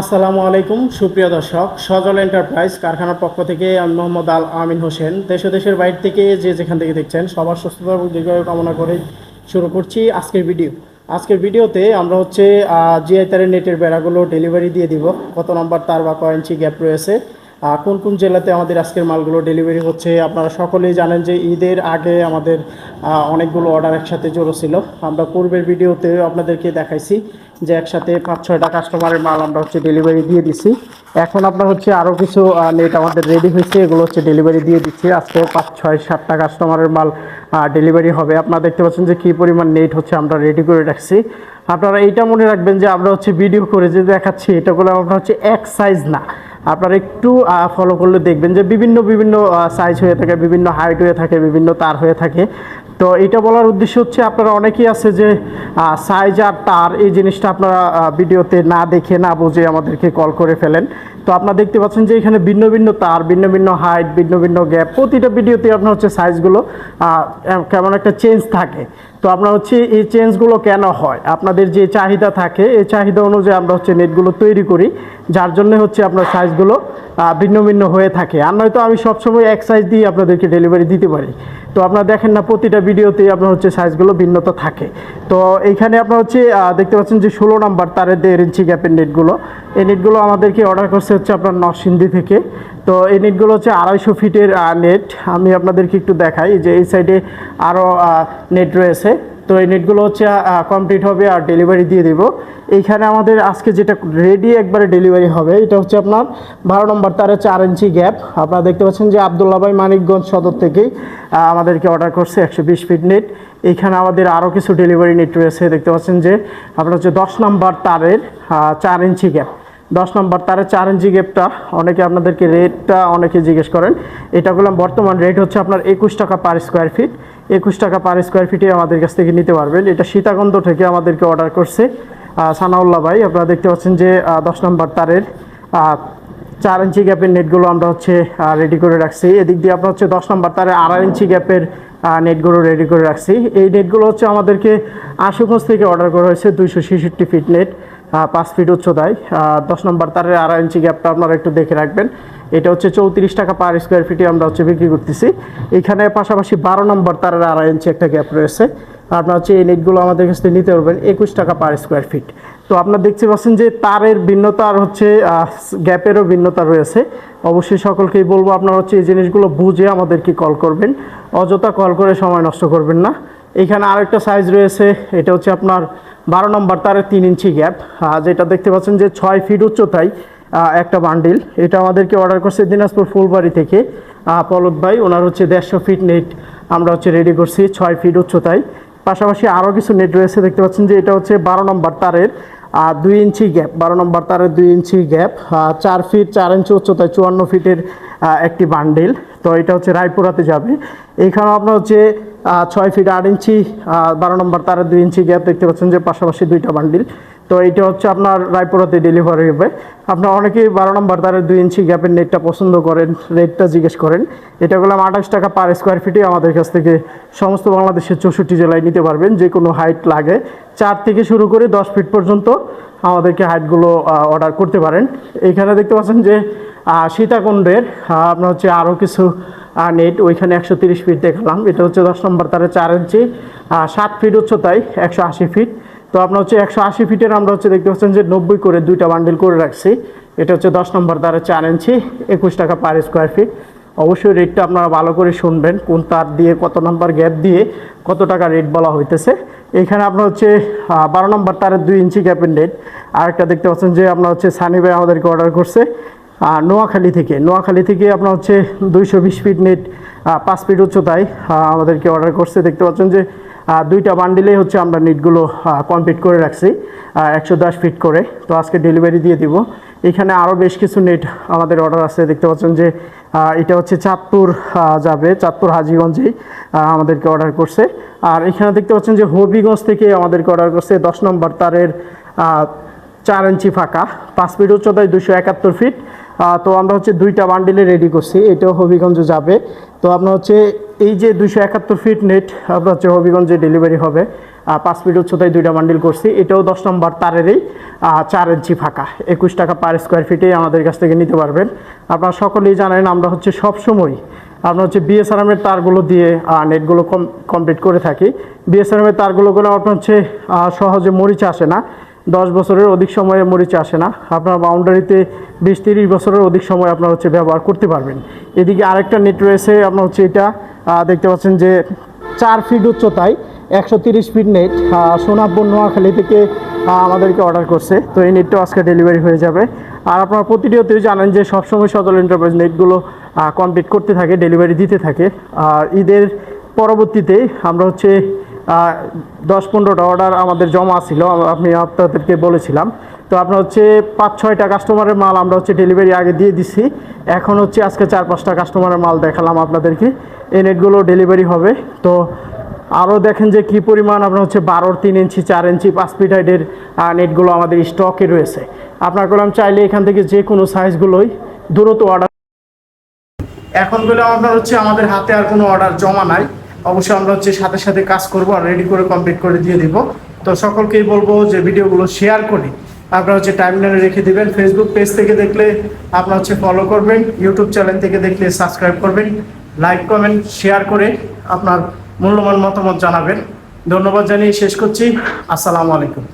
আসসালামু আলাইকুম, সুপ্রিয় দর্শক। সজল এন্টারপ্রাইজ কারখানার পক্ষ থেকে আমি মোহাম্মদ আল আমিন হোসেন। দেশ দেশের বাইরে থেকে যে যেখান থেকে দেখছেন, সবার সুস্থতা এবং দীর্ঘায়ু কামনা করে শুরু করছি আজকের ভিডিও। আজকের ভিডিওতে আমরা হচ্ছে জিআই তারের নেটের বেড়াগুলো ডেলিভারি দিয়ে দিব। কত নম্বর তার বা কয়েন্সি গ্যাপ রয়েছে? কোন কোন জেলাতে আমাদের আজকের মালগুলো ডেলিভারি হচ্ছে? আপনারা সকলেই জানেন যে ঈদের আগে আমাদের অনেকগুলো অর্ডার একসাথে জড়ো ছিল। আমরা পূর্বের ভিডিওতে আপনাদেরকে দেখাইছি যে একসাথে পাঁচ, ছয়টা কাস্টমারের মাল আমরা হচ্ছে ডেলিভারি দিয়ে দিছি। এখন আপনার হচ্ছে আরও কিছু নেট আমাদের রেডি হয়েছে। এগুলো হচ্ছে ডেলিভারি দিয়ে দিচ্ছি। আজকে পাঁচ, ছয়, সাতটা কাস্টমারের মাল ডেলিভারি হবে। আপনারা দেখতে পাচ্ছেন যে কী পরিমাণ নেট হচ্ছে আমরা রেডি করে রাখছি। আপনারা এইটা মনে রাখবেন যে আমরা হচ্ছে ভিডিও করে যে দেখাচ্ছি এটা করে আমরা হচ্ছে এক সাইজ না। আপনারা একটু ফলো করলে দেখবেন যে বিভিন্ন বিভিন্ন সাইজ হয়ে থাকে, বিভিন্ন হাইট হয়ে থাকে, বিভিন্ন তার হয়ে থাকে। তো এটা বলার উদ্দেশ্য হচ্ছে আপনারা অনেকেই আছে যে সাইজ আর তার এই জিনিসটা আপনারা ভিডিওতে না দেখে, না বুঝে আমাদেরকে কল করে ফেলেন। তো আপনারা দেখতে পাচ্ছেন যে এখানে ভিন্ন ভিন্ন তার, ভিন্ন ভিন্ন হাইট ভিন্ন ভিন্ন গ্যাপ প্রতিটা ভিডিওতে আপনার হচ্ছে সাইজগুলো কেমন একটা চেঞ্জ থাকে। তো আপনার হচ্ছে এই চেঞ্জগুলো কেন হয়? আপনাদের যে চাহিদা থাকে, এই চাহিদা অনুযায়ী আমরা হচ্ছে নেটগুলো তৈরি করি। যার জন্য হচ্ছে আপনার সাইজগুলো ভিন্ন ভিন্ন হয়ে থাকে। আর নয়তো আমি সবসময় এক সাইজ দিয়ে আপনাদেরকে ডেলিভারি দিতে পারি। তো আপনারা দেখেন না, প্রতিটা ভিডিওতেই আপনার হচ্ছে সাইজগুলো ভিন্নতা থাকে। তো এইখানে আপনার হচ্ছে দেখতে পাচ্ছেন যে ষোলো নাম্বার তারের দেড় ইঞ্চি গ্যাপের নেটগুলো এই নেটগুলো আমাদেরকে অর্ডার করছে হচ্ছে আপনার নরসিংদী থেকে। তো এই নেটগুলো হচ্ছে আড়াইশো ফিটের নেট আমি আপনাদেরকে একটু দেখাই যে এই সাইডে আরও নেট রয়েছে। তো এই নেটগুলো হচ্ছে কমপ্লিট হবে আর ডেলিভারি দিয়ে দেব। এইখানে আমাদের আজকে যেটা রেডি একবারে ডেলিভারি হবে, এটা হচ্ছে আপনার বারো নম্বর তারে চার ইঞ্চি গ্যাপ আপনারা দেখতে পাচ্ছেন যে আবদুল্লা ভাই মানিকগঞ্জ সদর থেকেই আমাদেরকে অর্ডার করছে একশো বিশ ফিট নেট এইখানে আমাদের আরও কিছু ডেলিভারি নেট রয়েছে, দেখতে পাচ্ছেন যে আপনার হচ্ছে দশ নম্বর তারের চার ইঞ্চি গ্যাপ দশ নম্বর তারের চার ইঞ্চি গ্যাপটা অনেকে আপনাদেরকে রেটটা অনেকে জিজ্ঞেস করেন। এটা করলাম বর্তমান রেট হচ্ছে আপনার একুশ টাকা পার স্কোয়ার ফিট একুশ টাকা পার স্কোয়ার ফিটে আমাদের কাছ থেকে নিতে পারবেন। এটা সীতাকুণ্ড থেকে আমাদেরকে অর্ডার করছে সানাউল্লাহ ভাই। আপনারা দেখতে পাচ্ছেন যে দশ নম্বর তারের চার ইঞ্চি গ্যাপের নেটগুলো আমরা হচ্ছে রেডি করে রাখছি। এদিক দিয়ে আপনার হচ্ছে দশ নম্বর তারের আড়াই ইঞ্চি গ্যাপের নেটগুলো রেডি করে রাখছি। এই নেটগুলো হচ্ছে আমাদেরকে আশুগঞ্জ থেকে অর্ডার করা হয়েছে দুইশো ছেষট্টি ফিট নেট পাঁচ ফিট উচ্চতায় দশ নম্বর তারের আড়াই ইঞ্চি গ্যাপটা আপনারা একটু দেখে রাখবেন। এটা হচ্ছে চৌত্রিশ টাকা পার স্কোয়ার ফিটে আমরা হচ্ছে বিক্রি করতেছি। এখানে পাশাপাশি বারো নম্বর তারের আড়াই ইঞ্চি একটা গ্যাপ রয়েছে। আপনার হচ্ছে এই নেটগুলো আমাদের কাছ থেকে নিতে পারবেন একুশ টাকা পার স্কোয়ার ফিট তো আপনারা দেখতে পাচ্ছেন যে তারের ভিন্নতা আর হচ্ছে গ্যাপেরও ভিন্নতা রয়েছে। অবশ্যই সকলকেই বলব, আপনারা হচ্ছে এই জিনিসগুলো বুঝে আমাদেরকে কল করবেন। অযথা কল করে সময় নষ্ট করবেন না। এখানে আরেকটা সাইজ রয়েছে, এটা হচ্ছে আপনার বারো নম্বর তারের তিন ইঞ্চি গ্যাপ যেটা দেখতে পাচ্ছেন যে ছয় ফিট উচ্চতায় একটা বান্ডিল এটা আমাদেরকে অর্ডার করছে দিনাজপুর ফুলবাড়ি থেকে। পলক ভাই, ওনার হচ্ছে দেড়শো ফিট নেট আমরা হচ্ছে রেডি করছি ছয় ফিট উচ্চতায়। পাশাপাশি আরও কিছু নেট রয়েছে, দেখতে পাচ্ছেন যে এটা হচ্ছে বারো নম্বর তারের দুই ইঞ্চি গ্যাপ বারো নম্বর তারের দুই ইঞ্চি গ্যাপ চার ফিট চার ইঞ্চি উচ্চতায় চুয়ান্ন ফিটের একটি বান্ডিল তো এটা হচ্ছে রায়পুরাতে যাবে। এইখানে আপনার হচ্ছে ছয় ফিট আট ইঞ্চি বারো নম্বর তারের দুই ইঞ্চি গ্যাপ দেখতে পাচ্ছেন যে পাশাপাশি দুইটা বান্ডিল তো এইটা হচ্ছে আপনার রায়পুরাতে ডেলিভারি হবে। আপনার অনেকেই বারো নম্বর তারের দুই ইঞ্চি গ্যাপের নেটটা পছন্দ করেন রেটটা জিজ্ঞেস করেন। এটা করলাম আঠাশ টাকা পার স্কোয়ার ফিটে আমাদের কাছ থেকে সমস্ত বাংলাদেশের চৌষট্টি জেলায় নিতে পারবেন, যে কোনো হাইট লাগে। চার থেকে শুরু করে দশ ফিট পর্যন্ত আমাদেরকে হাইটগুলো অর্ডার করতে পারেন। এইখানে দেখতে পাচ্ছেন যে সীতাকুণ্ডের আপনার হচ্ছে আরও কিছু নেট ওইখানে একশো তিরিশ ফিট দেখলাম। এটা হচ্ছে দশ নম্বর তারে চার ইঞ্চি আহ, সাত ফিট উচ্চতায় একশো আশি ফিট তো আপনার হচ্ছে একশো আশি ফিটের আমরা হচ্ছে দেখতে পাচ্ছেন যে নব্বই করে দুইটা বান্ডিল করে রাখছি। এটা হচ্ছে দশ নম্বর তারে চার ইঞ্চি একুশ টাকা পার স্কোয়ার ফিট অবশ্যই রেটটা আপনারা ভালো করে শুনবেন কোন তার দিয়ে কত নম্বর গ্যাপ দিয়ে কত টাকা রেট বলা হইতেছে। এখানে আপনার হচ্ছে বারো নম্বর তারের দুই ইঞ্চি গ্যাপের নেট আরেকটা দেখতে পাচ্ছেন যে আপনার হচ্ছে সানি ভাই আমাদেরকে অর্ডার করছে। নোয়াখালী থেকে। নোয়াখালী থেকে আপনার হচ্ছে দুইশো বিশ ফিট নেট পাঁচ ফিট উচ্চতায় আমাদেরকে অর্ডার করছে। দেখতে পাচ্ছেন যে দুইটা বান্ডিলেই হচ্ছে আমরা নেটগুলো কমপ্লিট করে রাখছি একশো দশ ফিট করে। তো আজকে ডেলিভারি দিয়ে দিব। এখানে আরও বেশ কিছু নেট আমাদের অর্ডার আছে। দেখতে পাচ্ছেন যে এটা হচ্ছে চাঁদপুর যাবে। চাঁদপুর, হাজিগঞ্জেই আমাদেরকে অর্ডার করছে। আর এখানে দেখতে পাচ্ছেন যে, হবিগঞ্জ থেকে আমাদেরকে অর্ডার করছে দশ নম্বর তারের চার ইঞ্চি ফাঁকা। পাঁচ ফিট উচ্চতায় দুশো একাত্তর ফিট তো আমরা হচ্ছে দুইটা বান্ডিলে রেডি করছি। এটাও হবিগঞ্জে যাবে। তো আপনার হচ্ছে এই যে দুইশো একাত্তর ফিট নেট আপনার হচ্ছে হবিগঞ্জে ডেলিভারি হবে। পাঁচ ফিট উচ্চতায় দুইটা বান্ডিল করছি। এটাও দশ নম্বর তারেরই চার ইঞ্চি ফাঁকা। একুশ টাকা পার স্কোয়ার ফিটেই আমাদের কাছ থেকে নিতে পারবেন। আপনারা সকলেই জানেন, আমরা হচ্ছে সবসময় আপনার হচ্ছে বিএসআরএমের তারগুলো দিয়ে নেটগুলো কম কমপ্লিট করে থাকি। বিএসআরএমের তারগুলো করে আপনার হচ্ছে সহজে মরিচা আসে না। দশ বছরের অধিক সময়ে মরিচা আসে না। আপনার বাউন্ডারিতে বিশ তিরিশ বছরের অধিক সময় আপনার হচ্ছে ব্যবহার করতে পারবেন। এদিকে আরেকটা নেট রয়েছে, আপনার হচ্ছে এটা দেখতে পাচ্ছেন যে চার ফিট উচ্চতায় একশো তিরিশ ফিট নেট সোনাপুর নোয়াখালী থেকে আমাদেরকে অর্ডার করছে। তো এই নেটটাও আজকে ডেলিভারি হয়ে যাবে। আর আপনারা প্রতিটি প্রতিনিয়তই জানেন যে সবসময় সদল এন্টারপ্রাইজ নেটগুলো কমপ্লিট করতে থাকে ডেলিভারি দিতে থাকে। আর ঈদের পরবর্তীতে আমরা হচ্ছে দশ পনেরোটা অর্ডার আমাদের জমা ছিল, আম- আপনাদেরকে বলেছিলাম। তো আপনার হচ্ছে পাঁচ, ছয়টা কাস্টমারের মাল আমরা হচ্ছে ডেলিভারি আগে দিয়ে দিছি। এখন হচ্ছে আজকে চার, পাঁচটা কাস্টমারের মাল দেখালাম আপনাদেরকে। এই নেটগুলো ডেলিভারি হবে। তো আরও দেখেন যে কী পরিমাণ আপনার হচ্ছে বারোর তিন ইঞ্চি, চার ইঞ্চি, পাঁচ ফিট হাইটের নেটগুলো আমাদের স্টকে রয়েছে। আপনার করলাম চাইলে এখান থেকে যে কোনো সাইজগুলোই দ্রুত অর্ডার এখন বলে আপনার হচ্ছে আমাদের হাতে আর কোনো অর্ডার জমা নাই। অবশ্যই আমরা হচ্ছে সাথে সাথে কাজ করব আর রেডি করে কমপ্লিট করে দিয়ে দিব। তো সকলকেই বলব যে ভিডিওগুলো শেয়ার করি আপনারা হচ্ছে টাইমলাইনে রেখে দিবেন। ফেসবুক পেজ থেকে দেখলে আপনারা হচ্ছে ফলো করবেন। ইউটিউব চ্যানেল থেকে দেখলে সাবস্ক্রাইব করবেন। লাইক কমেন্ট শেয়ার করে আপনার মূল্যবান মতামত জানাবেন। ধন্যবাদ জানিয়ে শেষ করছি। আসসালামু আলাইকুম।